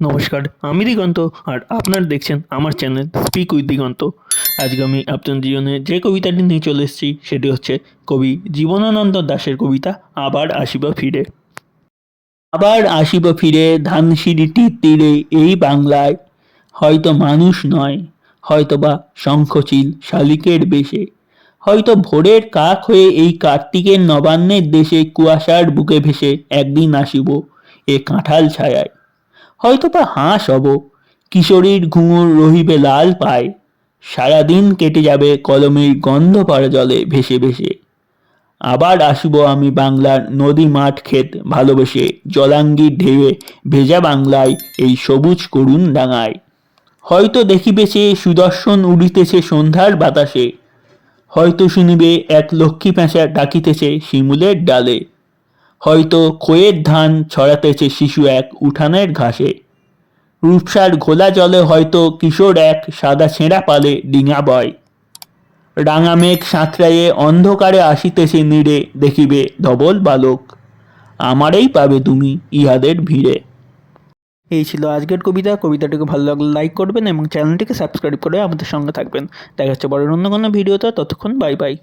নমস্কার, আমি দিগন্ত আর আপনার দেখছেন আমার চ্যানেল স্পিক উইথ দিগন্ত। আজকে আমি আপনার জীবনে যে কবিতাটি নিয়ে চলে এসেছি, সেটি হচ্ছে কবি জীবনানন্দ দাশের কবিতা, আবার আসিব ফিরে। আবার আসিব ফিরে ধানসিঁড়িটির তীরে এই বাংলায়। হয়তো মানুষ নয় হয়তো বা শঙ্খচিল শালিকের বেশে। হয়তো ভোরের কাক হয়ে এই কার্তিকের নবান্নের দেশে কুয়াশার বুকে ভেসে একদিন আসিব এ কাঁঠাল ছায়ায়। হয়তো বা হাঁস হব। কিশোরীর ঘুঙুর রহিবে লাল পায়। সারাদিন কেটে যাবে কলমের গন্ধ পড়া জলে ভেসে ভেসে। আবার আসিব আমি বাংলার নদী মাঠ ক্ষেত ভালোবেসে জলাঙ্গির ঢেউয়ে ভেজা বাংলায় এই সবুজ করুণ ডাঙায়। হয়তো দেখিবেছে সুদর্শন উড়িতেছে সন্ধ্যার বাতাসে। হয়তো শুনিবে এক লক্ষ্মী পেঁচা ডাকিতেছে শিমুলের ডালে। হয়তো খোয়ের ধান ছড়াতেছে শিশু এক উঠানের ঘাসে। রূপসার ঘোলা জলে হয়তো কিশোর এক সাদা ছেঁড়া পালে ডিঙা বয়। রাঙা মেঘ সাঁতরাইয়ে অন্ধকারে আসিতেছে নীড়ে, দেখিবে ধবল বালক। আমারই পাবে তুমি ইহাদের ভিড়ে। এই ছিল আজকের কবিতা। কবিতাটিকে ভালো লাগলে লাইক করবেন এবং চ্যানেলটিকে সাবস্ক্রাইব করে আমাদের সঙ্গে থাকবেন। দেখা হচ্ছে পরের অন্য কোনো ভিডিওতে। ততক্ষণ বাই বাই।